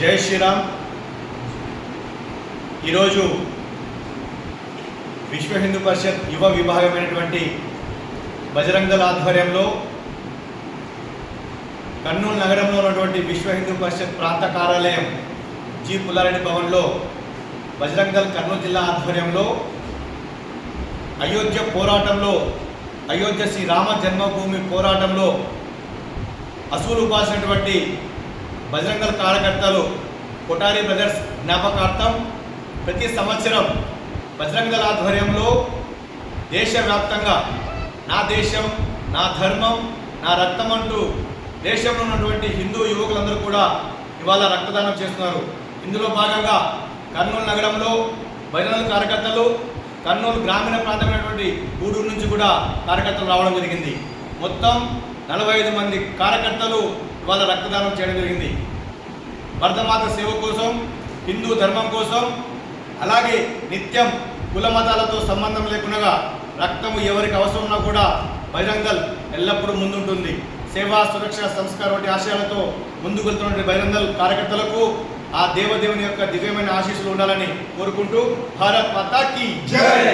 జై శ్రీరామ్. ఈరోజు విశ్వ హిందూ పరిషత్ యువ విభాగమైనటువంటి బజరంగల ఆధ్వర్యంలో కర్నూలు నగరంలో ఉన్నటువంటి విశ్వ హిందూ పరిషత్ ప్రాంత కార్యాలయం జి. పుల్లారెడ్డి భవన్లో బజరంగల్ కర్నూలు జిల్లా ఆధ్వర్యంలో అయోధ్య పోరాటంలో అయోధ్య శ్రీ రామ జన్మభూమి పోరాటంలో అసూలు పాసినటువంటి బజరంగల్ కార్యకర్తలు కొటారి బ్రదర్స్ జ్ఞాపకార్థం ప్రతి సంవత్సరం బజరంగల్ ఆధ్వర్యంలో దేశవ్యాప్తంగా నా దేశం నా ధర్మం నా రక్తం అంటూ దేశంలో ఉన్నటువంటి హిందూ యువకులందరూ కూడా ఇవాళ రక్తదానం చేస్తున్నారు. ఇందులో భాగంగా కర్నూలు నగరంలో బజరంగల్ కార్యకర్తలు కర్నూలు గ్రామీణ ప్రాంతమైనటువంటి గూడూరు నుంచి కూడా కార్యకర్తలు రావడం జరిగింది. మొత్తం నలభై ఐదు మంది కార్యకర్తలు ఇవాళ రక్తదానం చేయడం జరిగింది. భరతమాత సేవ కోసం హిందూ ధర్మం కోసం అలాగే నిత్యం కుల మతాలతో సంబంధం లేకుండా రక్తము ఎవరికి అవసరం ఉన్నా కూడా బహిరంగల్ ఎల్లప్పుడూ ముందుంటుంది. సేవా సురక్ష సంస్కారం వంటి ఆశయాలతో ముందుకు వెళ్తున్నటువంటి బహిరంగల్ కార్యకర్తలకు ఆ దేవదేవుని యొక్క దివ్యమైన ఆశీస్సులు ఉండాలని కోరుకుంటూ భారత్ మాతాకి జై!